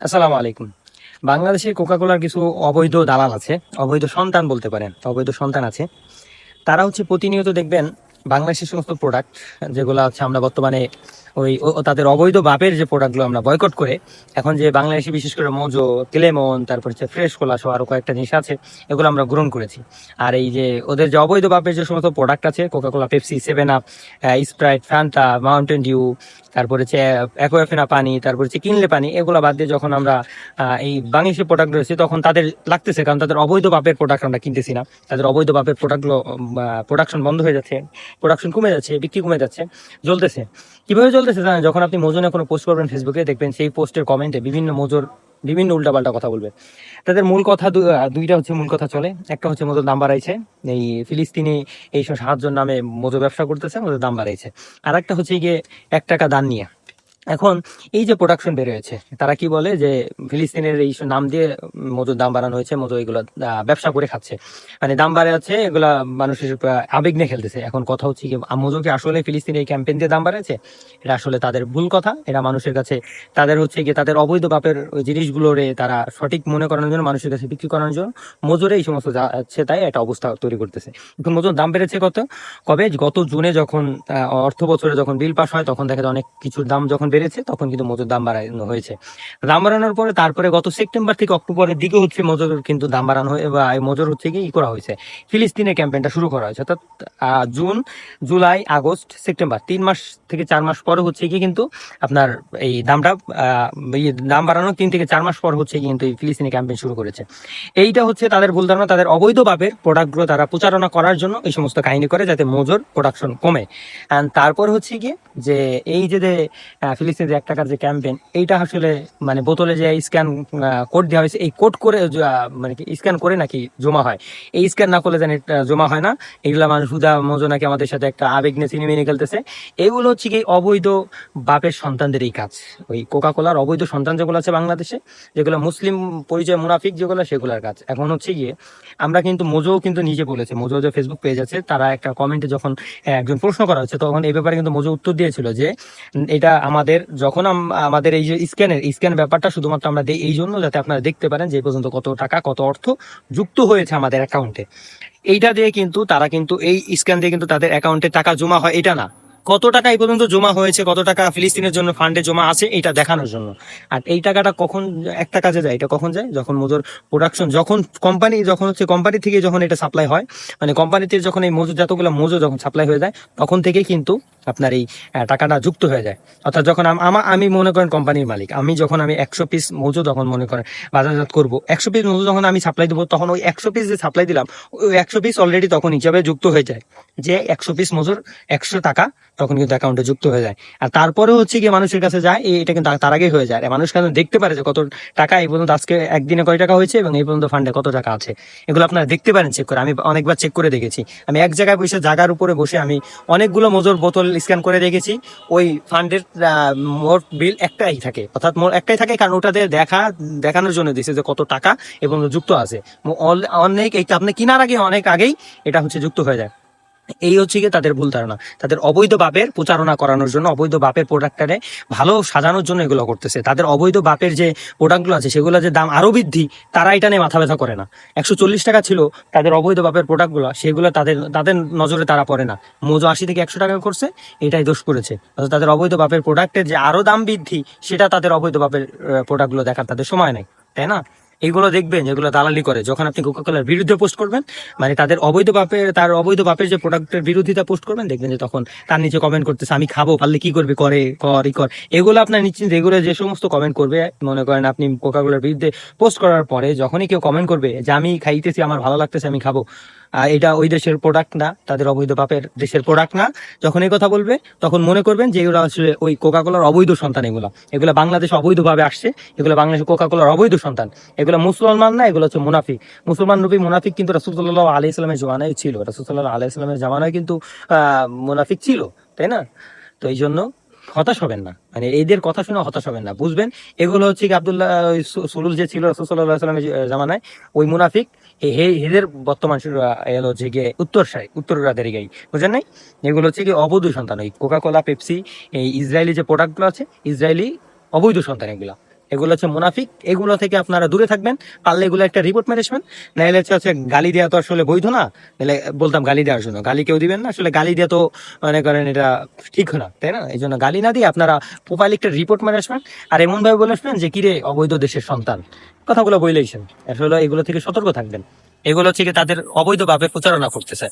আসসালামু আলাইকুম। বাংলাদেশে কোকাকোলার কিছু অবৈধ দালাল আছে। অবৈধ সন্তান বলতে পারেন, অবৈধ সন্তান আছে। তারা হচ্ছে প্রতিনিয়ত দেখবেন বাংলাদেশের সমস্ত প্রোডাক্ট যেগুলো হচ্ছে আমরা বর্তমানে ওই তাদের অবৈধ বাপের যে প্রোডাক্টগুলো আমরা বয়কট করে, এখন যে বাংলাদেশে বিশেষ করে মোজো তেলেমন তারপর হচ্ছে ফ্রেশ কোলা সহ আরও কয়েকটা জিনিস আছে, এগুলো আমরা গ্রহণ করেছি। আর এই যে ওদের যে অবৈধ বাপের যে সমস্ত প্রোডাক্ট আছে Coca Cola Pepsi seven up Sprite Fanta Mountain Dew তারপরে হচ্ছে অ্যাকোয়াফেনা পানি, তারপর হচ্ছে কিনলে পানি, এগুলো বাদ দিয়ে যখন আমরা এই বাংলাদেশের প্রোডাক্ট রয়েছে, তখন তাদের লাগতেছে, কারণ তাদের অবৈধ বাপের প্রোডাক্ট আমরা কিনতেছি না। তাদের অবৈধ বাপের প্রোডাক্টগুলো প্রোডাকশন বন্ধ হয়ে যাচ্ছে। প্রোডাকশন কমে যাচ্ছে, বিক্রি কমে যাচ্ছে, জ্বলতেছে। কীভাবে জ্বলতেছে জানেন? যখন আপনি মজুনে কোনো পোস্ট করবেন ফেসবুকে দেখবেন সেই পোস্টের কমেন্টে বিভিন্ন মজুর, বিভিন্ন উল্টাপাল্টা কথা বলবে। তাদের মূল কথা দুইটা হচ্ছে মূল কথা চলে। একটা হচ্ছে মজুর দাম বাড়াইছে। এই ফিলিস্তিনি এইসব সাহায্যের নামে মজুর ব্যবসা করতেছে, মজুর দাম বাড়াইছে। আর একটা হচ্ছে গিয়ে এক টাকা দান নিয়ে। এখন এই যে প্রোডাকশন বের হয়েছে তারা কি বলে যে ফিলিস্তিনের এই নাম দিয়ে মজুর দাম বাড়ানো হয়েছে মজু এগুলো ব্যবসা করে খাচ্ছে। মানে দাম বাড়াচ্ছে, এগুলা মানুষের আবেগ নিয়ে খেলতেছে। এখন কথা হচ্ছে কি মজু কি আসলে ফিলিস্তিনের এই ক্যাম্পেইন দিয়ে দাম বাড়াচ্ছে? এটা আসলে তাদের ভুল কথা। এটা মানুষের কাছে, তাদের হচ্ছে কি তাদের অবৈধ বাপের ওই জিনিসগুলোরে তারা সঠিক মনে করানোর জন্য, মানুষের কাছে বিক্রি করানোর জন্য মজুরে এই সমস্ত যাচ্ছে, তাই একটা অবস্থা তৈরি করতেছে। এখন মজুর দাম বেড়েছে কত? কবে? গত জুনে যখন অর্থ বছরে যখন বিল পাস হয়, তখন দেখা যায় অনেক কিছুর দাম যখন বেড়েছে, তখন কিন্তু মজুর দাম বাড়ানো হয়েছে। দাম বাড়ানোর পরে তারপরে গত সেপ্টেম্বর থেকে অক্টোবরের দিকে হচ্ছে মজুর কিন্তু দাম বাড়ানো বা মজুর হচ্ছে কি করা হয়েছে। ফিলিস্তিনের ক্যাম্পেইনটা শুরু করা হয়েছে। অর্থাৎ জুন, জুলাই, আগস্ট, সেপ্টেম্বর, তিন মাস থেকে চার মাস পরে হচ্ছে কি কিন্তু আপনার এই দামটা দাম বাড়ানো তিন থেকে চার মাস পর হচ্ছে কিন্তু এই ফিলিস্তিনি ক্যাম্পেইন শুরু করেছে। এইটা হচ্ছে তাদের ভুল ধারণা, তাদের অবৈধভাবে প্রোডাক্টগুলো তারা প্রচারণা করার জন্য এই সমস্ত কাহিনী করে যাতে মজুর প্রোডাকশন কমে। অ্যান্ড তারপর হচ্ছে কি যে এই যে ফিলিস্তিনের যে এক টাকার যে ক্যাম্পেইন, এইটা আসলে মানে বোতলে যে স্ক্যান কোড দেওয়া হয়েছে, এই কোড করে মানে স্ক্যান করে নাকি জমা হয়? এই স্ক্যান না করলে এটা জমা হয় না। এগুলা মানুষ হুদা মজো নাকি আমাদের সাথে একটা আবেগ নিয়ে সিনেমে নিয়ে খেলতেছে। এগুলো হচ্ছে কি অবৈধ বাপের সন্তানদের এই কাজ। ওই কোকা কোলার অবৈধ সন্তান যেগুলো আছে বাংলাদেশে, যেগুলো মুসলিম পরিচয় মুনাফিক যেগুলো, সেগুলোর কাজ। এখন হচ্ছে গিয়ে আমরা কিন্তু মোজো কিন্তু নিজে বলেছে মোজো যে ফেসবুক পেজ আছে, তারা একটা কমেন্টে যখন একজন প্রশ্ন করা হচ্ছে, তখন এই ব্যাপারে কিন্তু মোজো উত্তর দিয়েছিল যে এটা আমাদের যখন আম- আমাদের এই যে স্ক্যানের, স্ক্যান ব্যাপারটা শুধুমাত্র আমরা এই জন্য যাতে আপনারা দেখতে পারেন যে পর্যন্ত কত টাকা, কত অর্থ যুক্ত হয়েছে আমাদের অ্যাকাউন্টে। এইটা দিয়ে কিন্তু তারা কিন্তু, এই স্ক্যান দিয়ে কিন্তু তাদের অ্যাকাউন্টে টাকা জমা হয়, এটা না। কত টাকা এই পর্যন্ত জমা হয়েছে, কত টাকা ফিলিস্তিনের জন্য ফান্ডে জমা আছে এটা দেখানোর জন্য। আর এই টাকাটা কখন, একটা কাজে যায়, এটা কখন যায়? যখন মজুর প্রোডাকশন যখন কোম্পানি যখন হচ্ছে কোম্পানি থেকে যখন এটা সাপ্লাই হয় মানে কোম্পানিতে যখন এই মজুর, যতগুলো মজুর যখন সাপ্লাই হয়ে যায়, তখন থেকেই কিন্তু আপনার এই টাকাটা যুক্ত হয়ে যায়। অর্থাৎ যখন আম- আমা, আমি মনে করেন কোম্পানির মালিক, আমি যখন আমি একশো পিস মজু যখন মনে করেন বাজারজাত করব, একশো পিস মজু যখন আমি সাপ্লাই দেবো, তখন ওই একশো পিস যে সাপ্লাই দিলাম, ওই একশো পিস অলরেডি তখন হিসাবে যুক্ত হয়ে যায় যে একশো পিস মজুর একশো টাকা তখন কিন্তু অ্যাকাউন্টে যুক্ত হয়ে যায়। আর তারপরে হচ্ছে গিয়ে মানুষের কাছে যায় এটা কিন্তু তার আগেই হয়ে যায়। মানুষ কিন্তু দেখতে পারে যে কত টাকা এই পর্যন্ত আজকে একদিনে কয় টাকা হয়েছে এবং এই পর্যন্ত ফান্ডে কত টাকা আছে। এগুলো আপনারা দেখতে পারেন চেক করে। আমি অনেকবার চেক করে দেখেছি। আমি এক জায়গায় বসে জায়গার উপরে বসে আমি অনেকগুলো মজুর বোতল স্ক্যান করে দেখেছি। ওই ফান্ডের মোট বিল একটাই থাকে। অর্থাৎ মোট একটাই থাকে কারণ ওটাতে দেখা, দেখানোর জন্য দিছে যে কত টাকা এবং যুক্ত আছে। অনেক এইটা আপনি কেনার আগে, অনেক আগেই এটা হচ্ছে যুক্ত হয়ে যায়। এই হচ্ছে গিয়ে তাদের ভুল ধারণা। তাদের অবৈধ বাপের প্রচারণা করানোর জন্য, অবৈধ বাপের প্রোডাক্টটারে ভালো সাজানোর জন্য এগুলো করতেছে। তাদের অবৈধ বাপের যে প্রোডাক্টগুলো আছে, সেগুলো যে দাম আরও বৃদ্ধি, তারা এটা নিয়ে মাথা ব্যথা করে না। একশো চল্লিশ টাকা ছিল তাদের অবৈধ বাপের প্রোডাক্টগুলো, সেগুলো তাদের তাদের নজরে তারা পড়ে না। মোজো আশি থেকে একশো টাকা করছে, এটাই দোষ করেছে। তাদের অবৈধ বাপের প্রোডাক্টের যে আরও দাম বৃদ্ধি, সেটা তাদের অবৈধ বাপের প্রোডাক্টগুলো দেখার তাদের সময় নেই, তাই না? এগুলো দেখবেন যেগুলো দালালি করে। যখন আপনি কোকাকোলার বিরুদ্ধে পোস্ট করবেন মানে তাদের অবৈধ বাপের, তার অবৈধ বাপের যে প্রোডাক্টের বিরোধিতা পোস্ট করবেন, দেখবেন যে তখন তার নিচে কমেন্ট করতেছে, আমি খাব, পারলে কি করবে? করে, কর, ই কর। এগুলো আপনার নিশ্চিন্ত, এগুলো যে সমস্ত কমেন্ট করবে, মনে করেন আপনি কোকাকোলার বিরুদ্ধে পোস্ট করার পরে, যখনই কেউ কমেন্ট করবে যে, আমি খাইতেছি, আমার ভালো লাগতেছে, আমি খাব। এটা ওই দেশের প্রোডাক্ট না, তাদের অবৈধ বাপের দেশের প্রোডাক্ট না। যখন এই কথা বলবে, তখন মনে করবেন যে এগুলো আসলে ওই কোকাকোলার অবৈধ সন্তান এগুলো। এগুলো বাংলাদেশে অবৈধভাবে আসছে, এগুলো বাংলাদেশ কোকাকোলার অবৈধ সন্তান। এগুলো মুসলমান না, এগুলো হচ্ছে মুনাফিক। মুসলমান নবী মুনাফিক কিন্তু রাসুল্লাহ আলি ইসলামের জমানায় ছিল। রাসুল্লাহ আলি ইসলামের জামানায় কিন্তু মুনাফিক ছিল, তাই না? তো এই জন্য হতাশ হবেন না। মানে এদের কথা শুনে হতাশ হবেন না, বুঝবেন? এগুলো হচ্ছে কি আবদুল্লাহ সুলুল যে ছিল রাসুল্লাহ জামানায়, ওই মুনাফিক এই হে এদের বর্তমান এলো হচ্ছে গিয়ে উত্তর সাই উত্তরাদের গাই। বুঝেন নাই? এগুলো হচ্ছে কি অবৈধ সন্তান। ওই কোকা কোলা পেপসি এই ইসরায়েলি যে প্রোডাক্টগুলো আছে ইসরায়েলি অবৈধ সন্তান এগুলা। এগুলো হচ্ছে মুনাফিক, এগুলো থেকে আপনারা দূরে থাকবেন, পারলে এগুলো একটা রিপোর্ট ম্যানেজমেন্ট নাহলে হচ্ছে গালি দেওয়া তো আসলে বৈধ না নাহলে বলতাম গালি দেওয়ার জন্য। গালি কেউ দিবেন না, আসলে গালি দেওয়া তো মনে করেন এটা ঠিক না, তাই না? এই জন্য গালি না দিয়ে আপনারা প্রোফাইল একটা রিপোর্ট ম্যানেজমেন্ট আর এমন ভাবে বলে আসবেন যে, কিরে, অবৈধ দেশের সন্তান। কথাগুলো বইলেইছেন আসলে এগুলো থেকে সতর্ক থাকবেন। এগুলো থেকে তাদের অবৈধভাবে প্রচারণা করতেছে।